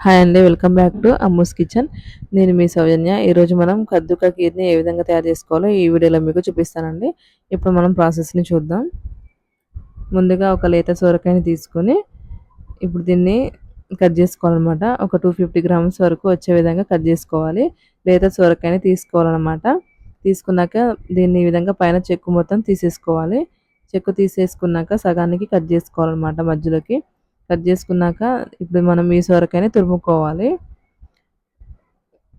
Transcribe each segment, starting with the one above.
Hi అండి welcome back to Ammu's kitchen నేను మీ సౌజన్య. ఈరోజు మనం కద్దుక కీర్ని ఏ విధంగా తయారు చేసుకోవాలో ఈ వీడియోలో మీకు చూపిస్తానండి. ఇప్పుడు మనం ప్రాసెస్ని చూద్దాం. ముందుగా ఒక లేత సొరకాయని తీసుకొని ఇప్పుడు దీన్ని కట్ చేసుకోవాలన్నమాట. ఒక టూ ఫిఫ్టీ గ్రామ్స్ వరకు వచ్చే విధంగా కట్ చేసుకోవాలి. లేత సొరకాయని తీసుకోవాలన్నమాట. తీసుకున్నాక దీన్ని ఈ విధంగా పైన చెక్కు మొత్తం తీసేసుకోవాలి. చెక్కు తీసేసుకున్నాక సగానికి కట్ చేసుకోవాలన్నమాట మధ్యలోకి. కట్ చేసుకున్నాక ఇప్పుడు మనం ఈ సొరకాయని తురుముకోవాలి.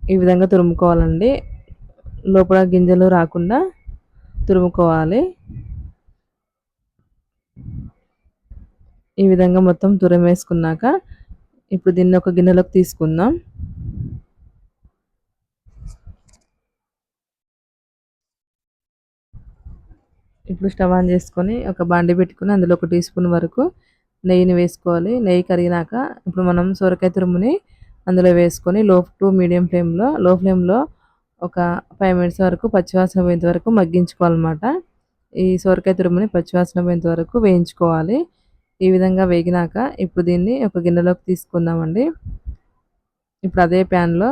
ఈ విధంగా తురుముకోవాలండి. లోపల గింజలు రాకుండా తురుముకోవాలి. ఈ విధంగా మొత్తం తురమేసుకున్నాక ఇప్పుడు దీన్ని ఒక గిన్నెలోకి తీసుకుందాం. ఇప్పుడు స్టవ్ ఆన్ చేసుకొని ఒక బాండి పెట్టుకుని అందులో ఒక టీ స్పూన్ వరకు నెయ్యిని వేసుకోవాలి. నెయ్యి కరిగినాక ఇప్పుడు మనం సొరకాయ తురుముని అందులో వేసుకొని లో టు మీడియం ఫ్లేమ్లో లో ఫ్లేమ్లో ఒక ఫైవ్ మినిట్స్ వరకు పచ్చివాసన పోయేంత వరకు మగ్గించుకోవాలన్నమాట. ఈ సొరకాయ తురుముని పచ్చివాసన పోయేంత వరకు వేయించుకోవాలి. ఈ విధంగా వేగినాక ఇప్పుడు దీన్ని ఒక గిన్నెలోకి తీసుకుందామండి. ఇప్పుడు అదే ప్యాన్లో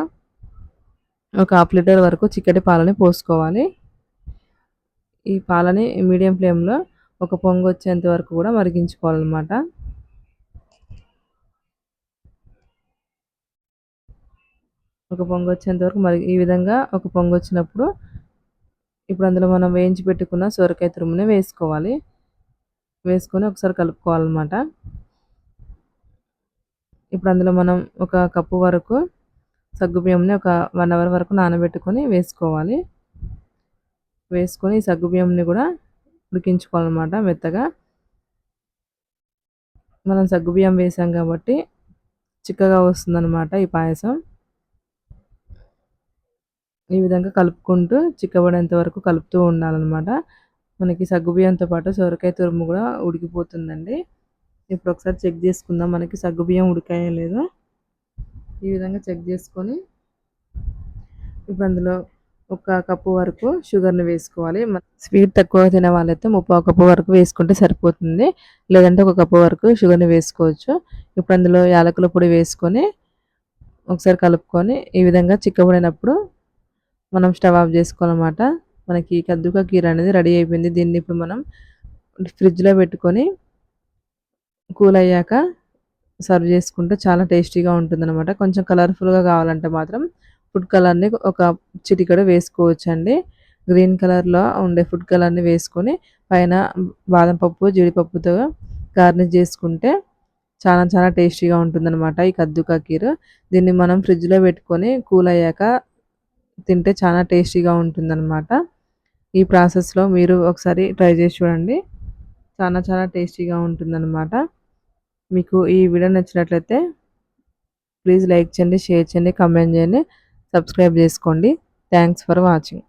ఒక హాఫ్ లీటర్ వరకు చిక్కటి పాలని పోసుకోవాలి. ఈ పాలని మీడియం ఫ్లేమ్లో ఒక పొంగు వచ్చేంత వరకు కూడా మరిగించుకోవాలన్నమాట. ఒక పొంగు వచ్చేంత వరకు మరి ఈ విధంగా ఒక పొంగు వచ్చినప్పుడు ఇప్పుడు అందులో మనం వేయించి పెట్టుకున్న సొరకాయ తురుముని వేసుకోవాలి. వేసుకొని ఒకసారి కలుపుకోవాలన్నమాట. ఇప్పుడు అందులో మనం ఒక కప్పు వరకు సగ్గుబియ్యంని ఒక వన్ అవర్ వరకు నానబెట్టుకొని వేసుకోవాలి. వేసుకొని సగ్గుబియ్యంని కూడా ఉడికించుకోవాలన్నమాట మెత్తగా. మనం సగ్గుబియ్యం వేసాం కాబట్టి చిక్కగా వస్తుందన్నమాట ఈ పాయసం. ఈ విధంగా కలుపుకుంటూ చిక్కబడేంత వరకు కలుపుతూ ఉండాలన్నమాట. మనకి సగ్గుబియ్యంతో పాటు సొరకాయ తురుము కూడా ఉడికిపోతుందండి. ఇప్పుడు ఒకసారి చెక్ చేసుకుందాం మనకి సగ్గుబియ్యం ఉడికాయో లేదో. ఈ విధంగా చెక్ చేసుకొని ఇప్పుడు అందులో ఒక కప్పు వరకు షుగర్ని వేసుకోవాలి. స్వీట్ తక్కువ తినే వాళ్ళైతే ముప్పై కప్పు వరకు వేసుకుంటే సరిపోతుంది. లేదంటే ఒక కప్పు వరకు షుగర్ని వేసుకోవచ్చు. ఇప్పుడు అందులో యాలకుల పొడి వేసుకొని ఒకసారి కలుపుకొని ఈ విధంగా చిక్కబడినప్పుడు మనం స్టవ్ ఆఫ్ చేసుకోవాలన్నమాట. మనకి కద్దుకా కీర అనేది రెడీ అయిపోయింది. దీన్ని ఇప్పుడు మనం ఫ్రిడ్జ్లో పెట్టుకొని కూల్ అయ్యాక సర్వ్ చేసుకుంటే చాలా టేస్టీగా ఉంటుందన్నమాట. కొంచెం కలర్ఫుల్గా కావాలంటే మాత్రం ఫుడ్ కలర్ని ఒక చిటికడ వేసుకోవచ్చండి. గ్రీన్ కలర్లో ఉండే ఫుడ్ కలర్ని వేసుకొని పైన బాదం పప్పు జీడిపప్పుతో గార్నిష్ చేసుకుంటే చాలా చాలా టేస్టీగా ఉంటుందన్నమాట ఈ కద్దుకా కీర్. దీన్ని మనం ఫ్రిడ్జ్లో పెట్టుకొని కూల్ అయ్యాక తింటే చాలా టేస్టీగా ఉంటుందన్నమాట. ఈ ప్రాసెస్లో మీరు ఒకసారి ట్రై చేసి చూడండి. చాలా చాలా టేస్టీగా ఉంటుందన్నమాట. మీకు ఈ వీడియో నచ్చినట్లయితే ప్లీజ్ లైక్ చేయండి షేర్ చేయండి కమెంట్ చేయండి సబ్స్క్రైబ్ చేసుకోండి. Thanks for watching.